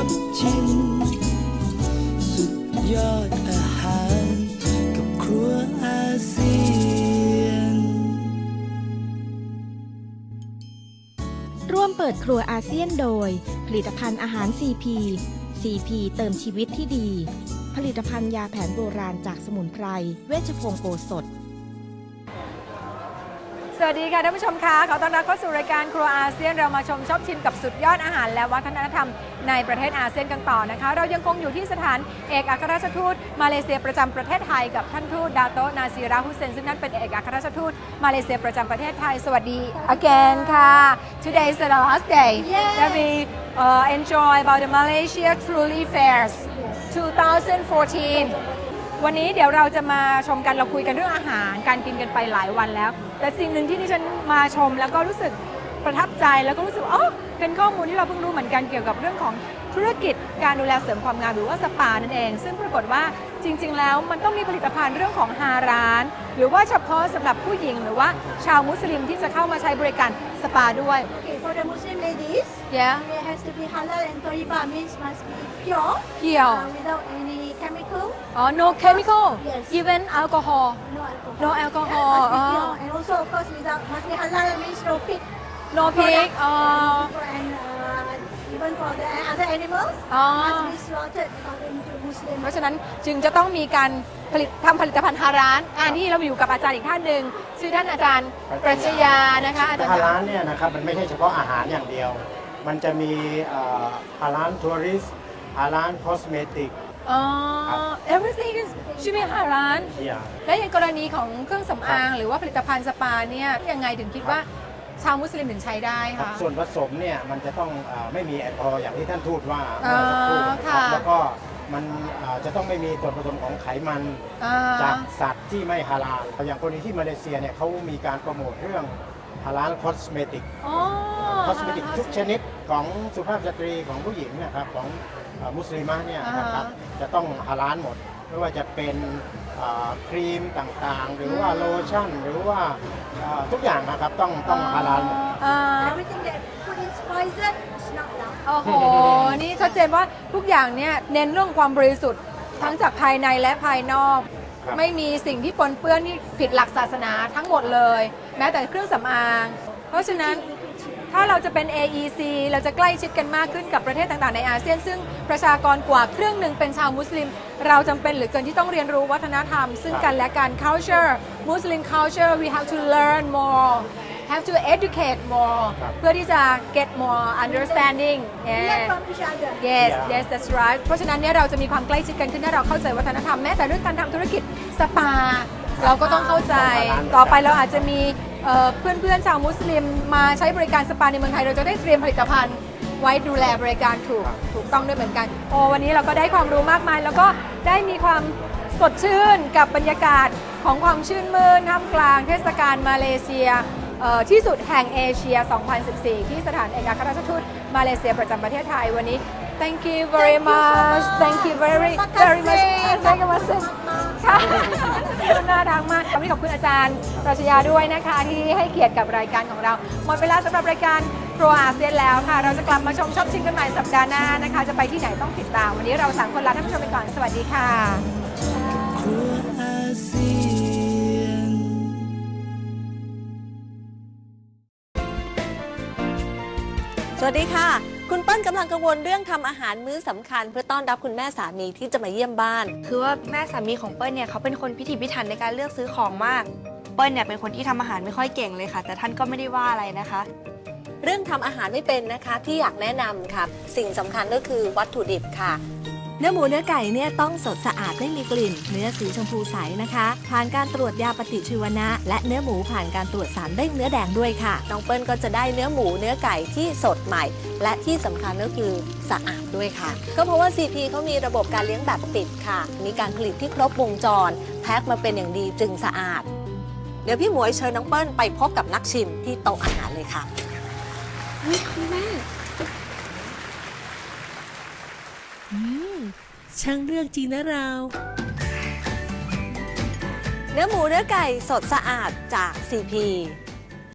รับชิมสุดยอดอาหารกับครัวอาเซียน ร่วมเปิดครัวอาเซียนโดย ผลิตภัณฑ์อาหาร CP CP เติมชีวิตที่ดี ผลิตภัณฑ์ยาแผนโบราณจากสมุนไพร เวชพงโอสถ สวัสดีค่ะท่านผู้ชมคะขอต้อนรับเข้าสู่รายการครัวอาเซียนเรามาชมชอบชิมกับสุดยอดอาหาร และวัฒนธรรมในประเทศอาเซียนกันต่อนะคะ เรายังคงอยู่ที่สถานเอกอัครราชทูตมาเลเซียประจำประเทศไทยกับท่านทูตดาโตะนาซีราฮุเซนซึ่งนั่นเป็นเอกอัครราชทูตมาเลเซียประจำประเทศไทย สวัสดี again ค่ะ today is the last day that we uh, enjoy about the Malaysia Truly Fairs 2014 วันนี้เดี๋ยวเราจะมาชมกันเราคุยกันเรื่องอาหาร การกินกันไปหลายวันแล้ว แต่สิ่งหนึ่งที่ดิฉันมาชมแล้วก็รู้สึกประทับใจแล้วก็รู้สึกอ๋อเป็นข้อมูลที่เราเพิ่งรู้เหมือนกันเกี่ยวกับเรื่องของธุรกิจการดูแลเสริมความงามหรือว่าสปานั่นเอง ซึ่งปรากฏว่าจริง ๆ แล้วมันต้องมีผลิตภัณฑ์เรื่องของฮาร้าน หรือว่าเฉพาะสำหรับผู้หญิง หรือว่าชาวมุสลิมที่จะเข้ามาใช้บริการสปาด้วย Okay, for the Muslim ladies, yeah it has to be halal and thoriba means must be pure, เกี่ยว uh, without any chemical, อ๋อ no chemical Yes. even alcohol no alcohol. no alcohol Must be oh. pure. And also, of course, without must be halal means no pig. no pig อ๋อ And uh, even for the other animals, อ๋อ must be slaughtered according to Muslim. เพราะฉะนั้นจึงจะต้องมีการผลิตทำผลิตภัณฑ์ฮาร้านอันนี้เราอยู่กับอาจารย์อีกท่านหนึ่งชื่อท่านอาจารย์ปรัชญานะคะอาจารย์ฮาร้านเนี่ยนะครับมันไม่ใช่เฉพาะอาหารอย่างเดียว มันจะมีฮาร้านทัวริสฮาร้านคอสเมติกอ๋อครับ everything is ชื่อมีฮาร้านเนี่ยและอย่างกรณีของเครื่องสำอาง หรือว่าผลิตภัณฑ์สปาเนี่ยยังไงถึงคิดว่าชาวมุสลิมถึงใช้ได้ครับคะ ส่วนผสมเนี่ยมันจะต้องอาไม่มีแอลกอฮอล์อย่างที่ท่านทูตว่าอ๋อเมื่อสักครู่นะคค่ะรับแล้วก็มันอ่าจะต้องไม่มีส่วนผสมของไขมันอ่า จากสัตว์ที่ไม่ฮาลาลอย่างกรณีที่มาเลเซียเนี่ยเขามีการโปรโมทเรื่องฮาลาลคอสเมติก อ๋อ คอสเมติกทุกชนิดของสุภาพสตรีของผู้หญิงนะครับของเอ่อมุสลิมะเนี่ยนะครับจะต้องฮาลาลหมด ไม่ว่าจะเป็นเอ่อครีมต่างๆ หรือว่าโลชั่น หรือว่าเอ่อทุกอย่างนะครับต้องต้องฮาลาลหมด อ่า Everything that put in poison is not allowed. โอ้โห นี่ชัดเจนว่าทุกอย่างเนี่ยเน้นเรื่องความบริสุทธิ์ทั้งจากภายในและภายนอก ครับ ไม่มีสิ่งที่ปนเปื้อนที่ผิดหลักศาสนาทั้งหมดเลย แม้แต่เครื่องสำอาง เพราะฉะนั้น ถ้าเราจะเป็น AEC เราจะใกล้ชิดกันมากขึ้นกับประเทศต่างๆ ในอาเซียน ซึ่งประชากรกว่าครึ่งหนึ่งเป็นชาวมุสลิม เราจำเป็นเหรือเกินที่ต้องเรียนรู้วัฒนธรรม ซึ่งกันและกัน culture Muslim culture we have to learn more have to educate more ครับเพื่อที่จะ get more understanding We yeah. learn from each other. yes Yeah. yes that's right เพราะฉะนั้นเนี่ยเราจะมีความใกล้ชิดกันขึ้นถ้าเราเข้าใจวัฒนธรรมแม้แต่เรื่องการทำธุรกิจสปา เราก็ต้องเข้าใจ ต่อไปเราอาจจะมี เอ่อเพื่อนๆชาวมุสลิมมาใช้บริการสปาในเมืองไทย เราจะได้เตรียมผลิตภัณฑ์ ไว้ดูแลบริการถูกถูกต้องด้วยเหมือนกัน โอ้วันนี้เราก็ได้ความรู้มากมาย แล้วก็ได้มีความสดชื่นกับบรรยากาศของความชื่นมื่นท่ามกลางเทศกาลมาเลเซียเอ่อที่สุดแห่งเอเชีย 2014 ที่สถานเอกอัครราชทูตมาเลเซียประจำประเทศไทยวันนี้ thank you very much thank you very very much thank you much ค่ะ น่ารักมากวันนี้ขอบคุณอาจารย์ปรัชญาด้วยนะคะ ที่ให้เกียรติกับรายการของเรา หมดเวลาสำหรับรายการครัวอาเซียนแล้วค่ะ เราจะกลับมาชมชอบชิมกันใหม่สัปดาห์หน้านะคะ จะไปที่ไหนต้องติดตาม วันนี้เราสามคนลาท่านผู้ชมไปก่อน สวัสดีค่ะ ครัวอาเซียนสวัสดีค่ะ คุณเปิ้ลกำลังกังวลเรื่องทำอาหารมื้อสำคัญ เพื่อต้อนรับคุณแม่สามีที่จะมาเยี่ยมบ้าน คือว่าแม่สามีของเปิ้ลเนี่ยเขาเป็นคนพิถีพิถันในการเลือกซื้อของมาก เปิ้ลเนี่ยเป็นคนที่ทำอาหารไม่ค่อยเก่งเลยค่ะ แต่ท่านก็ไม่ได้ว่าอะไรนะคะ เรื่องทำอาหารไม่เป็นนะคะ ที่อยากแนะนำค่ะ สิ่งสำคัญก็คือวัตถุดิบค่ะ เนื้อหมูเนื้อไก่เนี่ยต้องสดสะอาดไม่มีกลิ่น เนื้อสีชมพูใสนะคะ ผ่านการตรวจยาปฏิชีวนะ และเนื้อหมูผ่านการตรวจสารเด้งเนื้อแดงด้วยค่ะ น้องเปิ้ลก็จะได้เนื้อหมูเนื้อไก่ที่สดใหม่ และที่สำคัญก็คือสะอาดด้วยค่ะ ก็เพราะว่า CP เขามีระบบการเลี้ยงแบบปิดค่ะ มีการผลิตที่ครบวงจร แพ็คมาเป็นอย่างดีจึงสะอาด เดี๋ยวพี่หมวยเชิญน้องเปิ้ลไปพบกับนักชิมที่โต๊ะอาหารเลยค่ะคุณแม่ ช่างเลือกจริงนะเรา เนื้อหมูเนื้อไก่สดสะอาดจาก CP